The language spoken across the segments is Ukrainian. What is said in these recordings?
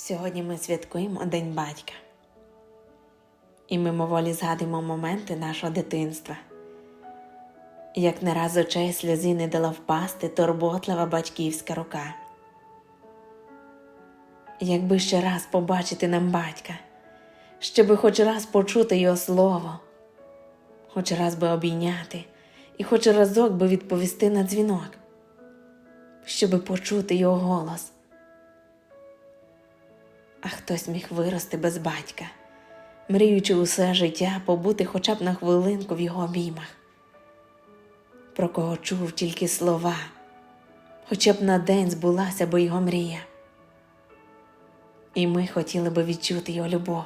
Сьогодні ми святкуємо День батька. І мимоволі згадуємо моменти нашого дитинства. Як не раз очей сльози не дала впасти турботлива батьківська рука. Якби ще раз побачити нам батька, щоби хоч раз почути його слово, хоч раз би обійняти, і хоч разок би відповісти на дзвінок, щоби почути його голос. Хтось міг вирости без батька, мріючи усе життя побути хоча б на хвилинку в його обіймах, про кого чув тільки слова, хоча б на день збулася би його мрія. І ми хотіли би відчути його любов,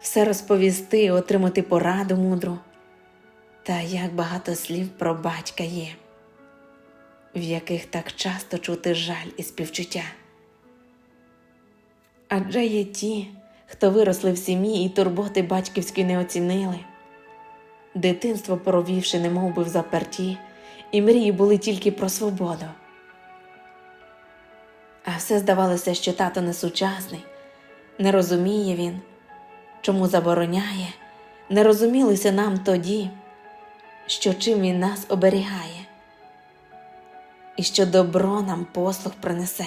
все розповісти, отримати пораду мудру. Та як багато слів про батька є, в яких так часто чути жаль і співчуття. Адже є ті, хто виросли в сім'ї і турботи батьківські не оцінили, дитинство провівши, немов би в заперті, і мрії були тільки про свободу. А все здавалося, що тато не сучасний, не розуміє він, чому забороняє, не розумілося нам тоді, що чим він нас оберігає, і що добро нам послуг принесе.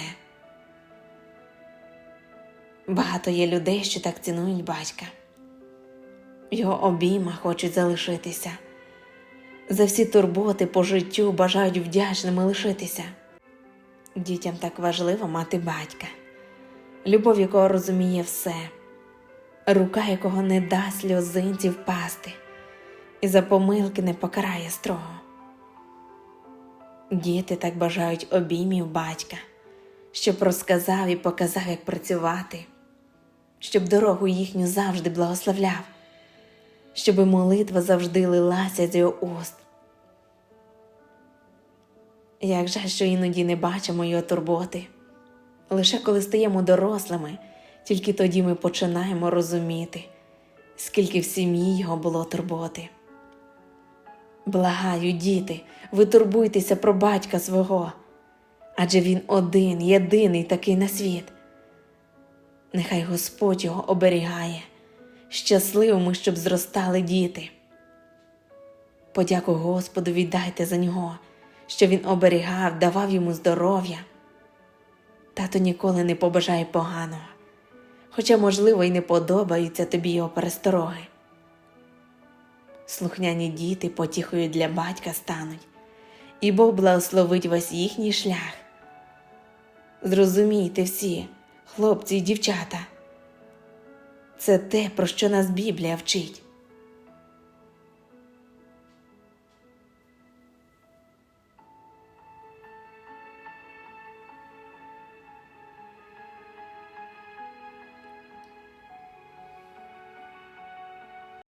Багато є людей, що так цінують батька, його обіймах хочуть залишитися, за всі турботи по життю бажають вдячними лишитися. Дітям так важливо мати батька, любов якого розуміє все, рука якого не дасть сльозинці впасти і за помилки не покарає строго. Діти так бажають обіймів батька, щоб розказав і показав, як працювати, щоб дорогу їхню завжди благословляв, щоб молитва завжди лилася з його уст. Як жаль, що іноді не бачимо його турботи. Лише коли стаємо дорослими, тільки тоді ми починаємо розуміти, скільки в сім'ї його було турботи. Благаю, діти, ви турбуйтеся про батька свого, адже він один, єдиний такий на світ. Нехай Господь його оберігає, щасливими, щоб зростали діти. Подяку Господу віддайте за нього, що він оберігав, давав йому здоров'я. Тато ніколи не побажає поганого, хоча, можливо, й не подобаються тобі його перестороги. Слухняні діти потіхою для батька стануть, і Бог благословить вас їхній шлях. Зрозумійте всі, хлопці і дівчата, це те, про що нас Біблія вчить.